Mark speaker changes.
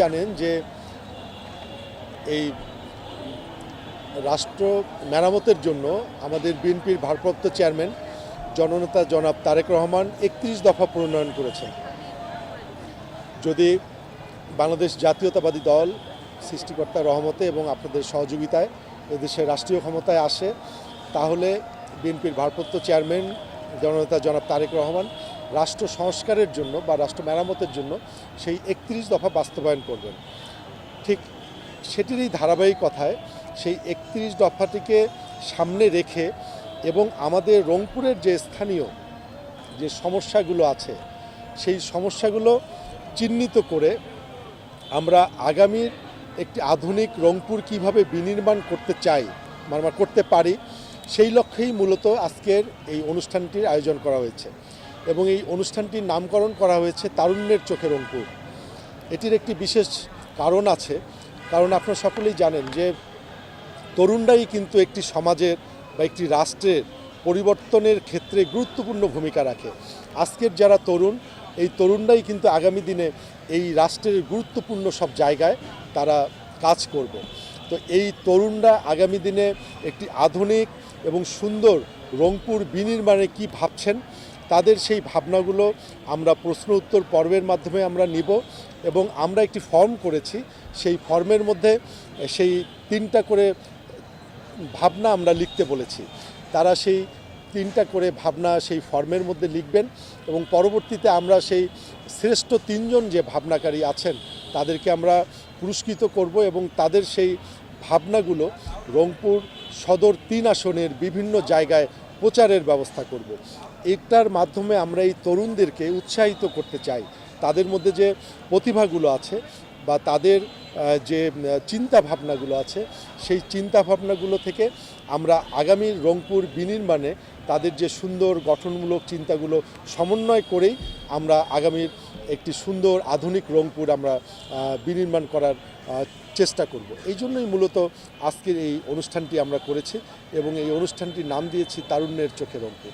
Speaker 1: জানেন যে এই রাষ্ট্র মেরামতের জন্য আমাদের বিএনপির ভারপ্রাপ্ত চেয়ারম্যান জননেতা জনাব তারেক রহমান একত্রিশ দফা প্রণয়ন করেছেন। যদি বাংলাদেশ জাতীয়তাবাদী দল, সৃষ্টিকর্তা রহমতে এবং আপনাদের সহযোগিতায় এদেশের রাষ্ট্রীয় ক্ষমতায় আসে, তাহলে বিএনপির ভারপ্রাপ্ত চেয়ারম্যান জননেতা জনাব তারেক রহমান রাষ্ট্র সংস্কারের জন্য বা রাষ্ট্র মেরামতের জন্য সেই একত্রিশ দফা বাস্তবায়ন করবেন। ঠিক সেটিরই ধারাবাহিকতায় সেই একত্রিশ দফাটিকে সামনে রেখে এবং আমাদের রংপুরের যে স্থানীয় যে সমস্যাগুলো আছে, সেই সমস্যাগুলো চিহ্নিত করে আমরা আগামীর একটি আধুনিক রংপুর কীভাবে বিনির্মাণ করতে চাই মানে করতে পারি, সেই লক্ষ্যেই মূলত আজকের এই অনুষ্ঠানটির আয়োজন করা হয়েছে। এবং এই অনুষ্ঠানটির নামকরণ করা হয়েছে তারুণ্যের চোখে রংপুর এটির একটি বিশেষ কারণ আছে, কারণ আপনারা সকলেই জানেন যে তরুণরাই কিন্তু একটি সমাজের বা একটি রাষ্ট্রের পরিবর্তনের ক্ষেত্রে গুরুত্বপূর্ণ ভূমিকা রাখে। আজকের যারা তরুণ, এই তরুণরাই কিন্তু আগামী দিনে এই রাষ্ট্রের গুরুত্বপূর্ণ সব জায়গায় তারা কাজ করবে। তো এই তরুণরা আগামী দিনে একটি আধুনিক এবং সুন্দর রংপুর বিনির্মাণে কি ভাবছেন তাদের সেই ভাবনাগুলো আমরা প্রশ্ন উত্তর পর্বের মাধ্যমে আমরা নিব এবং আমরা একটি ফর্ম করেছি। সেই ফর্মের মধ্যে সেই তিনটা করে ভাবনা আমরা লিখতে বলেছি। তারা সেই তিনটা করে ভাবনা সেই ফর্মের মধ্যে লিখবেন এবং পরবর্তীতে আমরা সেই শ্রেষ্ঠ তিনজন যে ভাবনাকারী আছেন, তাদেরকে আমরা পুরস্কৃত করব এবং তাদের সেই ভাবনাগুলো রংপুর সদর তিন আসনের বিভিন্ন জায়গায় প্রচারের ব্যবস্থা করব। এটার মাধ্যমে আমরা এই তরুণদেরকে উৎসাহিত করতে চাই। তাদের মধ্যে যে প্রতিভাগুলো আছে বা তাদের যে চিন্তা ভাবনাগুলো আছে, সেই চিন্তা ভাবনাগুলো থেকে আমরা আগামী রংপুর বিনির্মাণে তাদের যে সুন্দর গঠনমূলক চিন্তাগুলো সমন্বয় করেই আমরা আগামীর একটি সুন্দর আধুনিক রংপুর আমরা বিনির্মাণ করার চেষ্টা করব। এই জন্যই মূলত আজকের এই অনুষ্ঠানটি আমরা করেছি এবং এই অনুষ্ঠানটির নাম দিয়েছি তারুণ্যের চোখে রংপুর।